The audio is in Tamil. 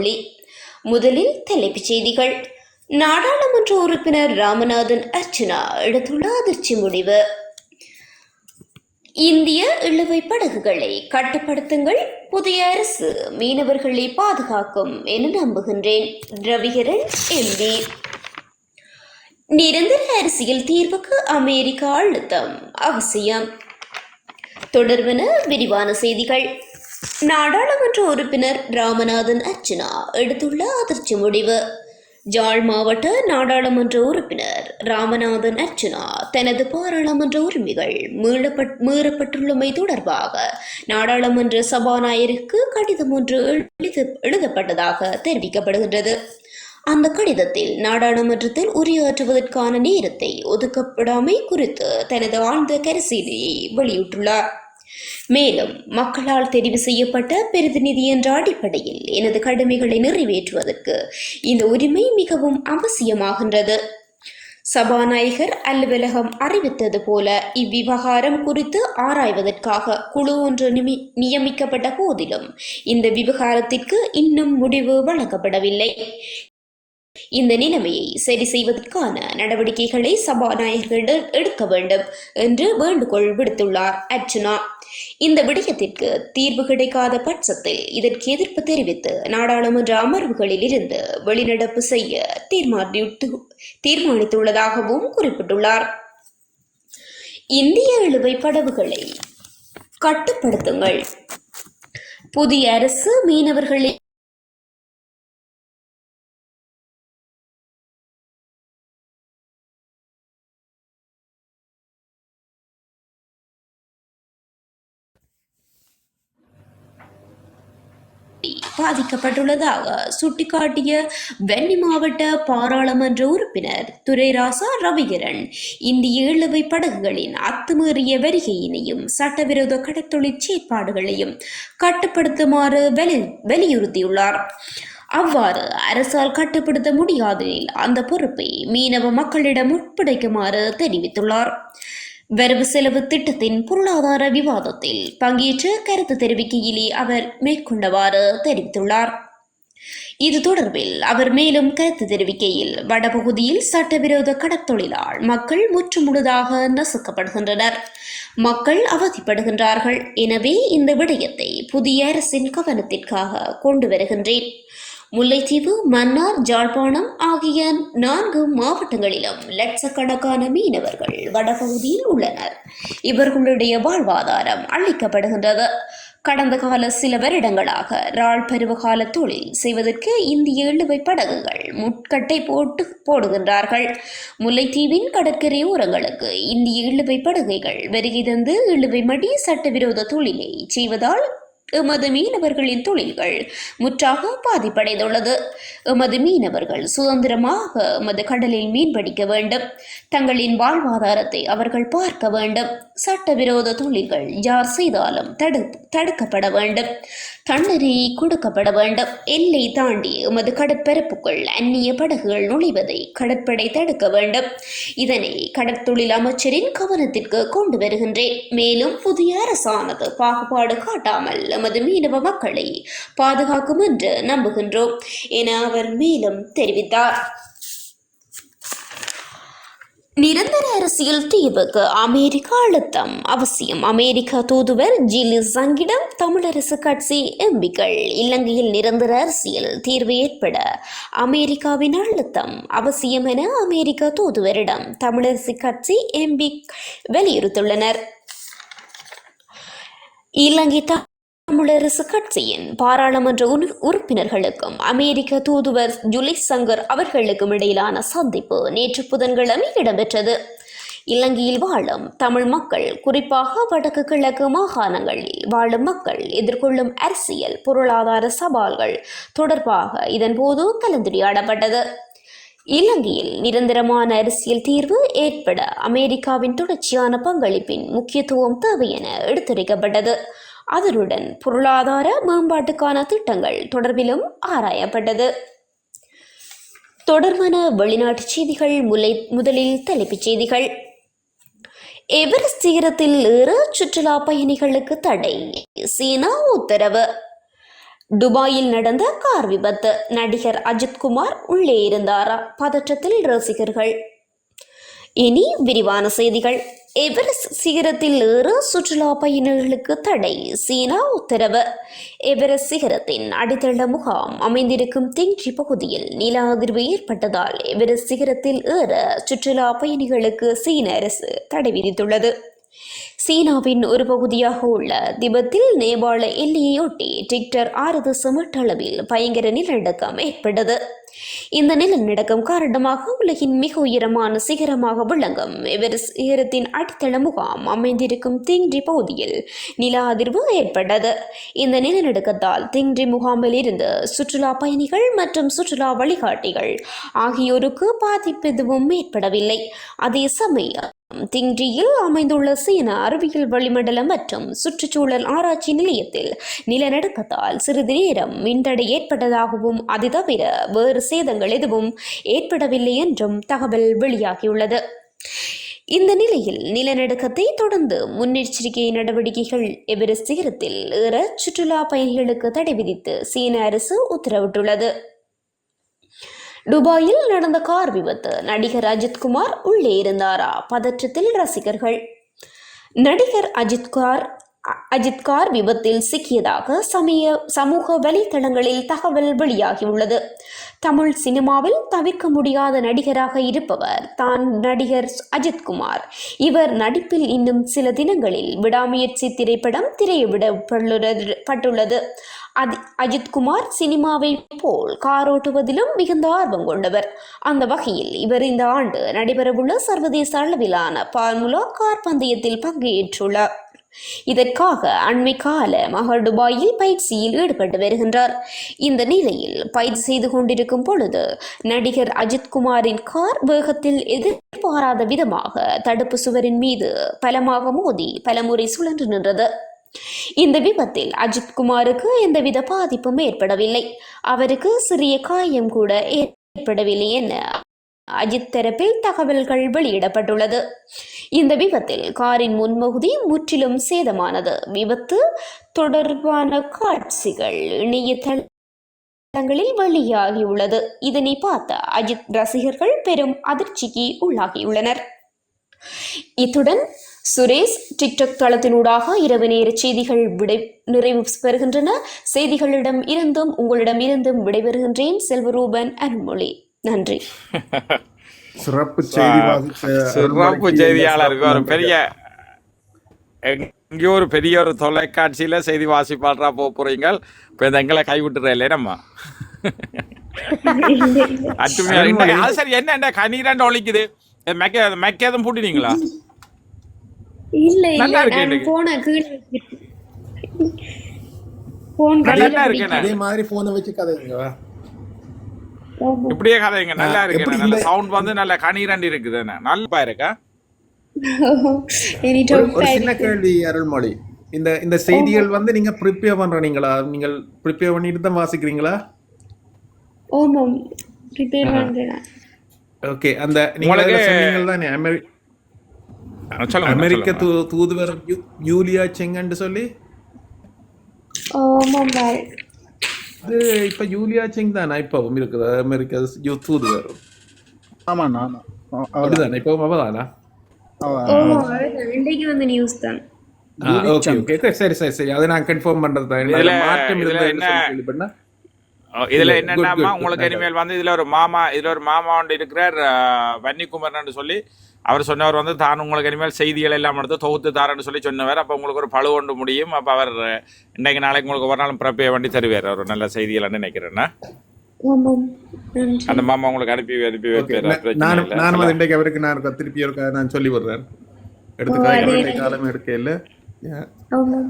ஒளி. முதலில் தலைப்புச் செய்திகள். நாடாளுமன்ற உறுப்பினர் ராமநாதன் அர்ச்சனா எடுத்துள்ள அதிர்ச்சி முடிவு. இந்திய இழுவை படகுகளை கட்டுப்படுத்துங்கள் புதிய அரசு மீனவர்களை பாதுகாக்கும் என நம்புகின்றேன். ரவிகரன் எம்பி நிரந்தர அரசியல் தீர்வுக்கு அமெரிக்கா அழுத்தம் அவசியம். தொடர்பென விரிவான செய்திகள். நாடாளுமன்ற உறுப்பினர் ராமநாதன் அர்ச்சனா எடுத்துள்ள அதிர்ச்சி முடிவு. ஜாழ் மாவட்ட நாடாளுமன்ற உறுப்பினர் ராமநாதன் அர்ச்சனா தனது பாராளுமன்ற உரிமைகள் மீறப்பட்டுள்ளமை தொடர்பாக நாடாளுமன்ற சபாநாயகருக்கு கடிதம் ஒன்று எழுதப்பட்டதாக தெரிவிக்கப்படுகின்றது. அந்த கடிதத்தில் நாடாளுமன்றத்தில் உரையாற்றுவதற்கான நேரத்தை ஒதுக்கப்படாமை குறித்து தனது ஆழ்ந்த கரிசீலையை வெளியிட்டுள்ளார். மேலும் மக்களால் தெரிவு செய்யப்பட்ட பிரதிநிதி என்ற அடிப்படையில் எனது கடமைகளை நிறைவேற்றுவதற்கு இந்த உரிமை மிகவும் அவசியமாகின்றது. சபாநாயகர் அலுவலகம் அறிவித்தது போல இவ்விவகாரம் குறித்து ஆராய்வதற்காக குழு ஒன்று நிமி நியமிக்கப்பட்ட போதிலும் இந்த விவகாரத்திற்கு இன்னும் முடிவு வழங்கப்படவில்லை. இந்த நிலைமையை சரி செய்வதற்கான நடவடிக்கைகளை சபாநாயகர்கள் எடுக்க வேண்டும் என்று வேண்டுகோள் விடுத்துள்ளார் அர்ச்சுனா. இந்த விடயத்திற்கு தீர்வு கிடைக்காத பட்சத்தில் இதற்கு எதிர்ப்பு தெரிவித்து நாடாளுமன்ற அமர்வுகளில் இருந்து வெளிநடப்பு செய்ய தீர்மானித்து தீர்மானித்துள்ளதாகவும் குறிப்பிட்டுள்ளார். இந்திய இழுவை படவுகளை கட்டுப்படுத்துங்கள். புதிய அரசு மீனவர்களை பாதிக்கப்பட்டுள்ளதாக சுட்டிக்காட்டிய வெண்ணி மாவட்ட பாராளுமன்ற உறுப்பினர் துரைராசா ரவிகரன். இந்திய இழுவை படகுகளின் அத்துமீறிய வருகையினையும் சட்டவிரோத கடற்தொழில் செயற்பாடுகளையும் கட்டுப்படுத்துமாறு வலியுறுத்தியுள்ளார் அவ்வாறு அரசால் கட்டுப்படுத்த முடியாதெனில் அந்த பொறுப்பை மீனவ மக்களிடம் ஒப்படைக்குமாறு தெரிவித்துள்ளார். வரவு செலவு திட்டத்தின் பொருளாதார விவாதத்தில் பங்கேற்று கருத்து தெரிவிக்கையிலே அவர் மேற்கொண்டவாறு தெரிவித்துள்ளார். இது தொடர்பில் அவர் மேலும் கருத்து தெரிவிக்கையில் வடபகுதியில் சட்டவிரோத கடற்தொழிலால் மக்கள் முற்றுமுழுதாக நசுக்கப்படுகின்றனர். மக்கள் அவதிப்படுகின்றார்கள். எனவே இந்த விடயத்தை புதிய அரசின் கவனத்திற்காக கொண்டு வருகின்றேன். முல்லைத்தீவு மன்னார் ஜாழ்ப்பாணம் ஆகிய நான்கு மாவட்டங்களிலும் லட்சக்கணக்கான மீனவர்கள் வடபகுதியில் உள்ளனர். இவர்களுடைய வாழ்வாதாரம் அளிக்கப்படுகின்றது கடந்த கால சில வருடங்களாக ராள் பருவகால தொழில் செய்வதற்கு இந்திய இழுவை படகுகள் முட்கட்டை போட்டு போடுகின்றார்கள். முல்லைத்தீவின் கடற்கரை ஓரங்களுக்கு இந்திய இழுவை படகுகள் வருகை தந்து இழுவை மடி சட்டவிரோத தொழிலை செய்வதால் எமது மீனவர்களின் தொழில்கள் முற்றாக பாதிப்படைந்துள்ளது. எமது மீனவர்கள் சுதந்திரமாக எமது கடலில் மீன்பிடிக்க வேண்டும். தங்களின் வாழ்வாதாரத்தை அவர்கள் பார்க்க வேண்டும். சட்டவிரோத தொழில்கள் யார் செய்தாலும் தடு தடுக்கப்பட வேண்டும். தண்டனை கொடுக்கப்பட வேண்டும். எல்லை தாண்டி எமது கடற்பரப்புக்குள் அந்நிய படகுகள் நுழைவதை கடற்படை தடுக்க வேண்டும். இதனை கடற்தொழில் அமைச்சரின் கவனத்திற்கு கொண்டு வருகின்றேன். மேலும் புதிய அரசானது பாகுபாடு காட்டாமல் எமது மீனவ மக்களை பாதுகாக்கும் என்று நம்புகின்றோம் என அவர் மேலும் தெரிவித்தார். நிரந்தர அரசியல் தீவுக்கு அமெரிக்கா அழுத்தம் அவசியம். அமெரிக்க தூதுவர் ஜிலி சங்கிடம் தமிழரசு கட்சி எம்பிக்கள் இலங்கையில் நிரந்தர அரசியல் தீர்வு ஏற்பட அமெரிக்காவின் அழுத்தம் அவசியம் என அமெரிக்க தூதுவரிடம் தமிழரசு கட்சி எம்பி வலியுறுத்தியுள்ளனர் இலங்கை தமிழரசு கட்சியின் பாராளுமன்ற உறு- உறுப்பினர்களுக்கும் அமெரிக்க தூதுவர் ஜுலி சங்கர் அவர்களுக்கும் இடையிலான சந்திப்பு நேற்று புதன்கிழமை இடம்பெற்றது. இலங்கையில் வாழும் தமிழ் மக்கள் குறிப்பாக வடக்கு கிழக்கு மாகாணங்களில் வாழும் மக்கள் எதிர்கொள்ளும் அரசியல் பொருளாதார சவால்கள் தொடர்பாக இதன்போது கலந்துரையாடப்பட்டது. இலங்கையில் நிரந்தரமான அரசியல் தீர்வு ஏற்பட அமெரிக்காவின் தொடர்ச்சியான பங்களிப்பின் முக்கியத்துவம் தேவை என எடுத்துரைக்கப்பட்டது. அதனுடன் பொருளாதார மேம்பாட்டுக்கான திட்டங்கள் தொடர்பிலும் ஆராயப்பட்டது. தொடர்பான வெளிநாட்டு செய்திகள் முலை முதலில் தலைப்புச் செய்திகள். எவரெஸ்ட் சிகரத்தில் ஏற சுற்றுலா பயணிகளுக்கு தடை? சீனா உத்தரவு. துபாயில் நடந்த கார் விபத்து. நடிகர் அஜித்குமார் உள்ளே இருந்தாரா? பதற்றத்தில் ரசிகர்கள். இனி விரிவான செய்திகள். எவரெஸ்ட் சிகரத்தில் ஏற சுற்றுலா பயணிகளுக்கு தடை சீனா உத்தரவு. எவரெஸ்ட் சிகரத்தின் அடித்தள முகாம் அமைந்திருக்கும் திங்ஜி பகுதியில் நில அதிர்வு ஏற்பட்டதால் எவரெஸ்ட் சிகரத்தில் ஏற சுற்றுலா பயணிகளுக்கு சீன அரசு தடை விதித்துள்ளது. சீனாவின் ஒரு பகுதியாக உள்ள திபெத்தில் நேபாள எல்லையையொட்டி டிக்டர் ஆறு தசம் அளவில் பயங்கர நிலநடுக்கம் ஏற்பட்டது. இந்த நிலநடுக்கம் காரணமாக உலகின் மிக உயரமான சிகரமாக விளங்கும் எவரெஸ்ட் சிகரத்தின் அடித்தள முகாம் அமைந்திருக்கும் திங்ரி பகுதியில் நில அதிர்வு ஏற்பட்டது. இந்த நிலநடுக்கத்தால் திங்ரி முகாமில் இருந்து சுற்றுலா பயணிகள் மற்றும் சுற்றுலா வழிகாட்டிகள் ஆகியோருக்கு பாதிப்பு எதுவும் ஏற்படவில்லை. அதே சமயம் திங்கியில் அமைந்துள்ள சீன அறிவியல் வளிமண்டலம் மற்றும் சுற்றுச்சூழல் ஆராய்ச்சி நிலையத்தில் நிலநடுக்கத்தால் சிறிது நேரம் மின்தடை ஏற்பட்டதாகவும் அது தவிர வேறு சேதங்கள் எதுவும் ஏற்படவில்லை என்றும் தகவல் வெளியாகியுள்ளது. இந்த நிலையில் நிலநடுக்கத்தை தொடர்ந்து முன்னெச்சரிக்கை நடவடிக்கைகள் எவரெஸ்ட் சிகரத்தில் ஏற சுற்றுலா பயணிகளுக்கு தடை விதித்து சீன அரசு உத்தரவிட்டுள்ளது. துபாயில் நடந்த கார் விபத்து. நடிகர் அஜித்குமார் உள்ளே இருந்தாரா? பதற்றத்தில் ரசிகர்கள். நடிகர் அஜித்குமார் அஜித்கார் அ- அஜித் கார் விபத்தில் சிக்கியதாக சமய சமூக வலைத்தளங்களில் தகவல் வெளியாகியுள்ளது. தமிழ் சினிமாவில் தவிர்க்க முடியாத நடிகராக இருப்பவர் தான் நடிகர் அஜித்குமார் இவர் நடிப்பில் இன்னும் சில தினங்களில் விடாமுயற்சி திரைப்படம் திரையிடப்பட்டுள்ளது பட்டுள்ளது அதி அஜித்குமார் சினிமாவை போல் கார் ஓட்டுவதிலும் மிகுந்த ஆர்வம் கொண்டவர். அந்த வகையில் இவர் இந்த ஆண்டு நடைபெறவுள்ள சர்வதேச அளவிலான பார்முலா கார் பந்தயத்தில் பங்கேற்றுள்ளார். இதற்காக அண்மை காலமாக துபாயில் பயிற்சியில் ஈடுபட்டு வருகின்றார். இந்த நிலையில் பயிற்சி செய்து கொண்டிருக்கும் பொழுது நடிகர் அஜித்குமாரின் கார் வேகத்தில் எதிர்பாராத விதமாக தடுப்பு சுவரின் மீது பலமாக மோதி பலமுறை சுழன்று நின்றது. இந்த விபத்தில் அஜித்குமாருக்கு எந்தவித பாதிப்பும் ஏற்படவில்லை. அவருக்கு சிறிய காயம் கூட ஏற்படவில்லை என அஜித் தரப்பில் தகவல்கள் வெளியிடப்பட்டுள்ளது. இந்த விபத்தில் காரின் முன்பகுதி முற்றிலும் சேதமானது. விபத்து தொடர்பான காட்சிகள் இணையதளங்களில் வெளியாகியுள்ளது. இதனை பார்த்த அஜித் ரசிகர்கள் பெரும் அதிர்ச்சிக்கு உள்ளாகியுள்ளனர். இத்துடன் சுரேஷ் டிக்டாக் தளத்தினூடாக இரவு நேர செய்திகள் விடை நிறைவு பெறுகின்றன. செய்திகளிடம் இருந்தும் உங்களிடம் இருந்தும் விடைபெறுகின்றேன். செல்வரூபன் அருள்மொழி. நன்றி. சிறப்பு செய்தி சிறப்பு செய்தியாளருக்கு ஒரு பெரிய எங்கேயோ ஒரு பெரிய ஒரு தொலைக்காட்சியில செய்தி வாசிப்பாளரா போக போறீங்க இப்போ இந்த எங்களை கைவிட்டுற இல்லை நம்ம? அட்டுமையா சரி என்ன என்ன கண்ணீராண்டு ஒழிக்குது. மெக்க மெக்க எதுவும் பூட்டினீங்களா? இல்ல நல்லா இல்ல. போன கீழே போன் நல்லா கீழே இருக்கு என்ன? அதே மாதிரி போனை வச்சு கதைங்க இப்படியே கதைங்க. நல்லா இருக்கு நல்ல சவுண்ட் வந்து நல்ல கண்ணீராண்டி இருக்குது என்ன நல்லா இருக்கா? எனி ஒரு ஒரு சின்ன கேள்வி அருள்மொழி. இந்த இந்த செய்திகள் வந்து நீங்க ப்ரிப்பேர் பண்றீங்களா நீங்கள்? ப்ரிப்பேர் பண்ணிட்டு தான் வாசிக்கிறீங்களா? ஓமம் ப்ரிப்பேர் பண்றேன். ஓகே அந்த நீங்க சொன்னீங்க தானே அமெரிக்க. தூ தூதுவர் யூலியா செங்கன்னு சொல்லி? ஓமம் பாய். அது இப்ப யூலியா செங் தானே? இப்பவும் இருக்குது அமெரிக்க யூ- தூதுவர் ஆமாண்ணா. அப்படிதானே? இப்பவும் அவதானா? இன்றைக்கு வந்து நியூஸ் தான். ஓகே ஓகே சரி சரி சரி அதை நான் கன்ஃபார்ம் பண்றது தான் இதுல- இதுல மாற்றம் இருந்தா என்ன- இதுல என்னன்னா. உங்களுக்கு. இனிமேல் வந்து இதுல ஒரு மாமா இதுல ஒரு மாமா ஒன்று இருக்கிறார் அஹ், வன்னிக்குமரன் சொல்லி அவர் சொன்னவர் வந்து தான் உங்களுக்கு இனிமேல் செய்திகள் எல்லாம் எடுத்து தொகுத்து தாரன்னு சொல்லி சொன்னவர். அப்போ உங்களுக்கு ஒரு பழு ஒன்று முடியும். அப்போ அவர் இன்னைக்கு நாளைக்கு உங்களுக்கு ஒரு நாள் பிறப்பைய வண்டி தருவார். ஒரு நல்ல செய்திகள் நினைக்கிறேன்னா அந்த மாமா உங்களுக்கு அனுப்பி அனுப்பி வைப்பார் நானும் இன்றைக்கு அவருக்கு நான் திருப்பி நான் சொல்லி விடுறேன் எடுத்து காலம் எடுக்க இல்லை ஓமம்